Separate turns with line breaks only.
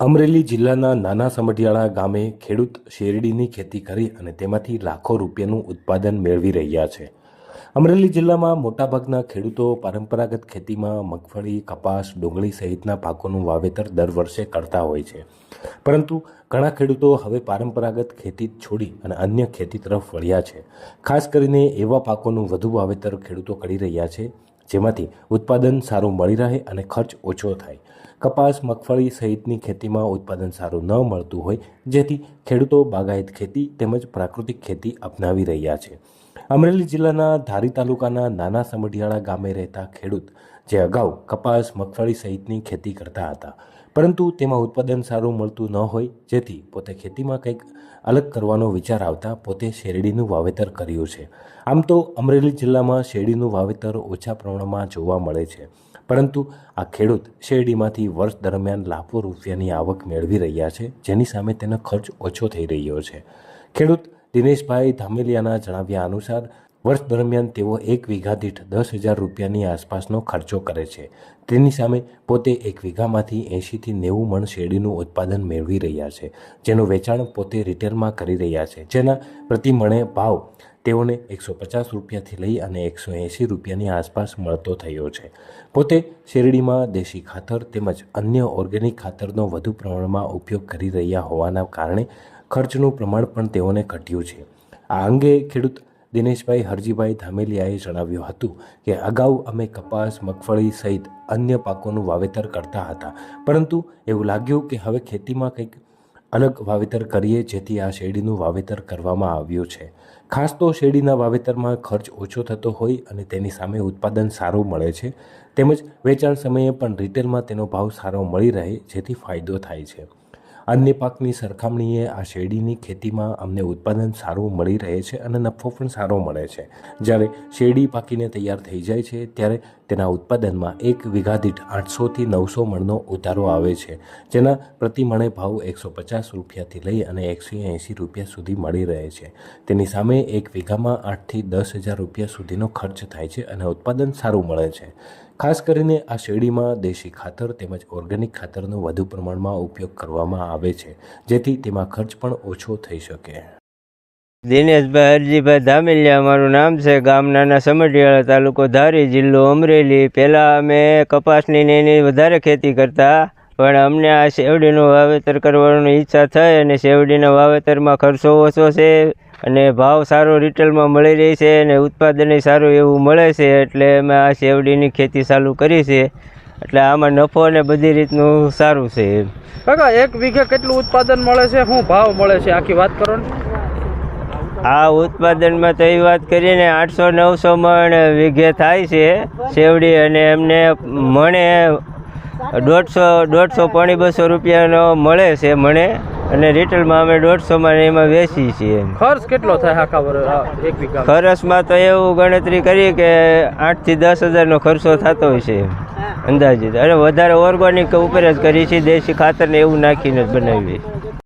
અમરેલી જિલ્લાના નાના સમઢિયાળા ગામે ખેડૂત શેરડીની ખેતી કરી અને તેમાંથી લાખો રૂપિયાનું ઉત્પાદન મેળવી રહ્યા છે. અમરેલી જિલ્લામાં મોટાભાગના ખેડૂતો પરંપરાગત ખેતીમાં મગફળી, કપાસ, ડુંગળી સહિતના પાકોનું વાવેતર દર વર્ષે કરતા હોય છે. પરંતુ ઘણા ખેડૂતો હવે પરંપરાગત ખેતી છોડી અને અન્ય ખેતી તરફ વળ્યા છે. ખાસ કરીને એવા પાકોનું વધુ વાવેતર ખેડૂતો કરી રહ્યા છે જેમાંથી ઉત્પાદન સારું મળી રહે અને ખર્ચ ઓછો થાય. કપાસ, મગફળી સહિતની ખેતીમાં ઉત્પાદન સારું ન મળતું હોય, જેથી ખેડૂતો બાગાયત ખેતી તેમજ પ્રાકૃતિક ખેતી અપનાવી રહ્યા છે. અમરેલી જિલ્લાના ધારી તાલુકાના નાના સમઢિયાળા ગામે રહેતા ખેડૂત જે અગાઉ કપાસ, મગફળી સહિતની ખેતી કરતા હતા. પરંતુ તેમાં ઉત્પાદન સારું મળતું ન હોય, જેથી પોતે ખેતીમાં કંઈક અલગ કરવાનો વિચાર આવતા પોતે શેરડીનું વાવેતર કર્યું છે. આમ તો અમરેલી જિલ્લામાં શેરડીનું વાવેતર ઓછા પ્રમાણમાં જોવા મળે છે. પરંતુ આ ખેડૂત શેરડીમાંથી વર્ષ દરમિયાન લાખો રૂપિયાની આવક મેળવી રહ્યા છે, જેની સામે તેનો ખર્ચ ઓછો થઈ રહ્યો છે. ખેડૂત દિનેશભાઈ ધામેલિયાના જણાવ્યા અનુસાર વર્ષ દરમિયાન તેઓ એક વીઘા દીઠ દસ હજાર રૂપિયાની આસપાસનો ખર્ચો કરે છે. તેની સામે પોતે એક વીઘામાંથી એંશીથી નેવું મણ શેરડીનું ઉત્પાદન મેળવી રહ્યા છે, જેનું વેચાણ પોતે રિટેલમાં કરી રહ્યા છે. જેના પ્રતિ મણે ભાવ તેઓને એકસો પચાસ રૂપિયાથી લઈ અને એકસો એંશી રૂપિયાની આસપાસ મળતો થયો છે. પોતે શેરડીમાં દેશી ખાતર તેમજ અન્ય ઓર્ગેનિક ખાતરનો વધુ પ્રમાણમાં ઉપયોગ કરી રહ્યા હોવાના કારણે ખર્ચનું પ્રમાણ પણ તેઓને ઘટ્યું છે. આ અંગે ખેડૂત દિનેશભાઈ હરજીભાઈ ધામેલિયાએ જણાવ્યું હતું કે અગાઉ અમે કપાસ, મગફળી સહિત અન્ય પાકોનું વાવેતર કરતા હતા. પરંતુ એવું લાગ્યું કે હવે ખેતીમાં કંઈક અલગ વાવેતર કરીએ જેથી આ શેરડીનું વાવેતર કરવામાં આવ્યું છે. ખાસ તો શેરડીના વાવેતરમાં ખર્ચ ઓછો થતો હોય અને તેની સામે ઉત્પાદન સારું મળે છે. તેમજ વેચાણ સમયે પણ રિટેલમાં તેનો ભાવ સારો મળી રહે, જેથી ફાયદો થાય છે. અન્ય પાકની સરખામણીએ આ શેરડીની ખેતીમાં અમને ઉત્પાદન સારું મળી રહે છે અને નફો પણ સારો મળે છે. જ્યારે શેરડી પાકીને તૈયાર થઈ જાય છે, ત્યારે તેના ઉત્પાદનમાં એક વીઘા દીઠ આઠસોથી નવસો મણનો ઉતારો આવે છે, જેના પ્રતિ મણે ભાવ એકસો પચાસ રૂપિયાથી લઈ અને એકસો એંશી રૂપિયા સુધી મળી રહે છે. તેની સામે એક વીઘામાં આઠથી દસ હજાર રૂપિયા સુધીનો ખર્ચ થાય છે અને ઉત્પાદન સારું મળે છે. ખાસ કરીને આ શેરડીમાં દેશી ખાતર તેમજ ઓર્ગેનિક ખાતરનો વધુ પ્રમાણમાં ઉપયોગ કરવામાં આવે છે, જેથી તેમાં ખર્ચ પણ ઓછો થઈ શકે.
દિનેશભાઈ હરજીભાઈ ધામેલિયા મારું નામ છે ગામ નાના સમઢિયાળા તાલુકો ધારી જિલ્લો અમરેલી. પહેલાં અમે કપાસની ને વધારે ખેતી કરતા પણ અમને આ શેવડીનું વાવેતર કરવાની ઈચ્છા થઈ અને શેવડીના વાવેતરમાં ખર્ચો ઓછો છે અને ભાવ સારો રિટેલમાં મળી રહી છે અને ઉત્પાદન સારું એવું મળે છે એટલે અમે આ શેવડીની ખેતી ચાલુ કરી છે. એટલે આમાં નફો અને બધી રીતનું સારું છે એમ.
કાકા એક વીઘે કેટલું ઉત્પાદન મળે છે? શું ભાવ મળે છે? આખી વાત કરો ને.
આ ઉત્પાદનમાં તો એ વાત કરીને આઠસો નવસો મણ વીઘે થાય છે શેવડી અને એમને મણે દોઢસો દોઢસો પોણી બસો રૂપિયાનો મળે છે મને અને રિટેલમાં અમે દોઢસોમાં એમાં વેચીએ છીએ
ખર્ચ કેટલો થાય આખા વરસ એક વીઘા
ખરસમાં તો એવું ગણતરી કરીએ કે આઠથી દસ હજારનો ખર્ચો થતો હોય છે અંદાજિત. અને વધારે ઓર્ગોનિક ઉપર જ કરીએ છીએ દેશી ખાતર ને એવું નાખીને જ બનાવીએ.